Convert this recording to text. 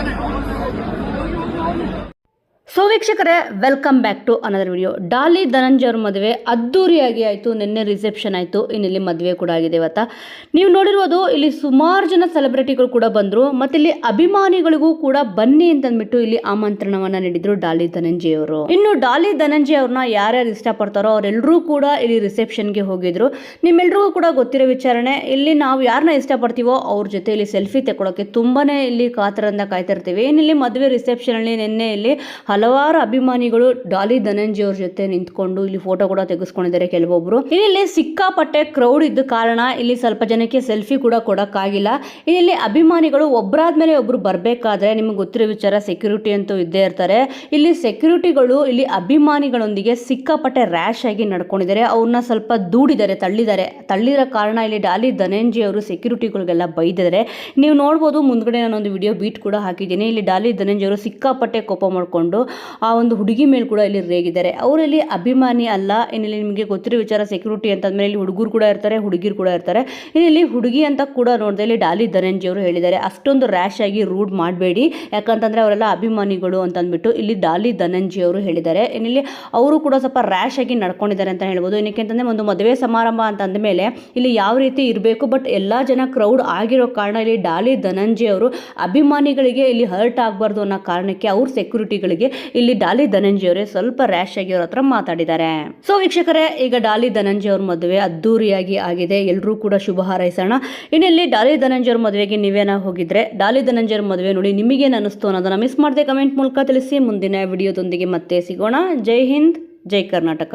Hadi. ವೀಕ್ಷಕರೇ welcome back to another video Daali Dhananjaya ಅವ್ರ ಮದುವೆ ಅದ್ದೂರಿಯಾಗಿ ಆಯಿತು. ನಿನ್ನೆ ರಿಸೆಪ್ಷನ್ ಆಯಿತು. ಇನ್ನಿಲ್ಲಿ ಮದುವೆ ಕೂಡ ಆಗಿದೆ ಇವತ್ತ. ನೀವು ನೋಡಿರ್ಬೋದು ಇಲ್ಲಿ ಸುಮಾರು ಜನ ಸೆಲೆಬ್ರಿಟಿಗಳು ಕೂಡ ಬಂದರು. ಮತ್ತು ಇಲ್ಲಿ ಅಭಿಮಾನಿಗಳಿಗೂ ಕೂಡ ಬನ್ನಿ ಅಂತಂದ್ಬಿಟ್ಟು ಇಲ್ಲಿ ಆಮಂತ್ರಣವನ್ನು ನೀಡಿದರು ಡಾಲಿ ಧನಂಜಯ ಅವರು. ಇನ್ನು ಡಾಲಿ ಧನಂಜಯ ಅವ್ರನ್ನ ಯಾರ್ಯಾರು ಇಷ್ಟಪಡ್ತಾರೋ ಅವರೆಲ್ಲರೂ ಕೂಡ ಇಲ್ಲಿ ರಿಸೆಪ್ಷನ್ಗೆ ಹೋಗಿದ್ರು. ನಿಮ್ಮೆಲ್ರಿಗೂ ಕೂಡ ಗೊತ್ತಿರೋ ವಿಚಾರಣೆ, ಇಲ್ಲಿ ನಾವು ಯಾರನ್ನ ಇಷ್ಟಪಡ್ತೀವೋ ಅವ್ರ ಜೊತೆ ಇಲ್ಲಿ ಸೆಲ್ಫಿ ತಗೊಳ್ಳೋಕ್ಕೆ ತುಂಬಾನೇ ಇಲ್ಲಿ ಕಾತರದಿಂದ ಕಾಯ್ತಿರ್ತೀವಿ. ಇನ್ನಿಲ್ಲಿ ಮದುವೆ ರಿಸೆಪ್ಷನ್ ಅಲ್ಲಿ ನಿನ್ನೆ ಇಲ್ಲಿ ಹಲವಾರು ಅಭಿಮಾನಿಗಳು ಡಾಲಿ ಧನಂಜಯ ಅವ್ರ ಜೊತೆ ನಿಂತ್ಕೊಂಡು ಇಲ್ಲಿ ಫೋಟೋ ಕೂಡ ತೆಗೆಸ್ಕೊಂಡಿದ್ದಾರೆ ಕೆಲವೊಬ್ರು. ಇಲ್ಲಿ ಸಿಕ್ಕಾಪಟ್ಟೆ ಕ್ರೌಡ್ ಇದ್ದ ಕಾರಣ ಇಲ್ಲಿ ಸ್ವಲ್ಪ ಜನಕ್ಕೆ ಸೆಲ್ಫಿ ಕೂಡ ಕೊಡಕ್ಕಾಗಿಲ್ಲ. ಇಲ್ಲಿ ಅಭಿಮಾನಿಗಳು ಒಬ್ಬರಾದ್ಮೇಲೆ ಒಬ್ರು ಬರಬೇಕಾದ್ರೆ ನಿಮ್ಗೆ ಗೊತ್ತಿರೋ ವಿಚಾರ ಸೆಕ್ಯೂರಿಟಿ ಅಂತೂ ಇದ್ದೇ ಇರ್ತಾರೆ. ಇಲ್ಲಿ ಸೆಕ್ಯೂರಿಟಿಗಳು ಇಲ್ಲಿ ಅಭಿಮಾನಿಗಳೊಂದಿಗೆ ಸಿಕ್ಕಾಪಟ್ಟೆ ರ್ಯಾಶ್ ಆಗಿ ನಡ್ಕೊಂಡಿದ್ದಾರೆ. ಅವ್ರನ್ನ ಸ್ವಲ್ಪ ದೂಡಿದ್ದಾರೆ, ತಳ್ಳಿದ್ದಾರೆ. ತಳ್ಳಿರೋ ಕಾರಣ ಇಲ್ಲಿ ಡಾಲಿ ಧನಂಜಯ ಅವರು ಸೆಕ್ಯೂರಿಟಿಗಳಿಗೆಲ್ಲ ಬೈದಿದ್ದಾರೆ. ನೀವು ನೋಡ್ಬೋದು, ಮುಂದ್ಗಡೆ ನಾನೊಂದು ವಿಡಿಯೋ ಬೀಟ್ ಕೂಡ ಹಾಕಿದ್ದೀನಿ. ಇಲ್ಲಿ ಡಾಲಿ ಧನಂಜಯ ಅವರು ಸಿಕ್ಕಾಪಟ್ಟೆ ಕೋಪ ಮಾಡಿಕೊಂಡು ಆ ಒಂದು ಹುಡುಗಿ ಮೇಲೆ ಕೂಡ ಇಲ್ಲಿ ರೇಗಿದ್ದಾರೆ. ಅವರಲ್ಲಿ ಅಭಿಮಾನಿ ಅಲ್ಲ, ಇನ್ನಿಲ್ಲಿ ನಿಮಗೆ ಗೊತ್ತಿರೋ ವಿಚಾರ ಸೆಕ್ಯೂರಿಟಿ ಅಂತಂದ್ಮೇಲೆ ಇಲ್ಲಿ ಹುಡುಗರು ಕೂಡ ಇರ್ತಾರೆ, ಹುಡುಗಿರು ಕೂಡ ಇರ್ತಾರೆ. ಇಲ್ಲಿ ಹುಡುಗಿ ಅಂತ ಕೂಡ ನೋಡಿದೆ ಇಲ್ಲಿ ಡಾಲಿ ಧನಂಜಿ ಅವರು ಹೇಳಿದ್ದಾರೆ. ಅಷ್ಟೊಂದು ರ್ಯಾಶ್ ಆಗಿ ರೂಡ್ ಮಾಡಬೇಡಿ, ಯಾಕಂತಂದರೆ ಅವರೆಲ್ಲ ಅಭಿಮಾನಿಗಳು ಅಂತಂದ್ಬಿಟ್ಟು ಇಲ್ಲಿ ಡಾಲಿ ಧನಂಜಿ ಅವರು ಹೇಳಿದ್ದಾರೆ. ಇನ್ನಿಲ್ಲಿ ಅವರು ಕೂಡ ಸ್ವಲ್ಪ ರ್ಯಾಶ್ ಆಗಿ ನಡ್ಕೊಂಡಿದ್ದಾರೆ ಅಂತ ಹೇಳ್ಬೋದು. ಏನಕ್ಕೆ ಅಂತಂದರೆ ಒಂದು ಮದುವೆ ಸಮಾರಂಭ ಅಂತ ಅಂದಮೇಲೆ ಇಲ್ಲಿ ಯಾವ ರೀತಿ ಇರಬೇಕು ಬಟ್ ಎಲ್ಲ ಜನ ಕ್ರೌಡ್ ಆಗಿರೋ ಕಾರಣ ಇಲ್ಲಿ ಡಾಲಿ ಧನಂಜಿ ಅವರು ಅಭಿಮಾನಿಗಳಿಗೆ ಇಲ್ಲಿ ಹರ್ಟ್ ಆಗಬಾರ್ದು ಅನ್ನೋ ಕಾರಣಕ್ಕೆ ಅವ್ರ ಸೆಕ್ಯೂರಿಟಿಗಳಿಗೆ ಇಲ್ಲಿ ಡಾಲಿ ಧನಂಜಯವರೇ ಸ್ವಲ್ಪ ರ್ಯಾಶ್ ಆಗಿ ಅವ್ರ ಹತ್ರ ಮಾತಾಡಿದ್ದಾರೆ. ಸೊ ವೀಕ್ಷಕರೇ, ಈಗ ಡಾಲಿ ಧನಂಜಯ ಅವ್ರ ಮದುವೆ ಅದ್ದೂರಿಯಾಗಿ ಆಗಿದೆ. ಎಲ್ಲರೂ ಕೂಡ ಶುಭ ಹಾರೈಸೋಣ. ಇನ್ನಿಲ್ಲಿ ಡಾಲಿ ಧನಂಜಯ ಮದುವೆಗೆ ನೀವೇನ ಹೋಗಿದ್ರೆ, ಡಾಲಿ ಧನಂಜಯ ಮದುವೆ ನೋಡಿ ನಿಮಗೇನು ಅನಿಸ್ತು ಅನ್ನೋದನ್ನ ಮಿಸ್ ಮಾಡದೆ ಕಮೆಂಟ್ ಮೂಲಕ ತಿಳಿಸಿ. ಮುಂದಿನ ವಿಡಿಯೋದೊಂದಿಗೆ ಮತ್ತೆ ಸಿಗೋಣ. ಜೈ ಹಿಂದ್, ಜೈ ಕರ್ನಾಟಕ.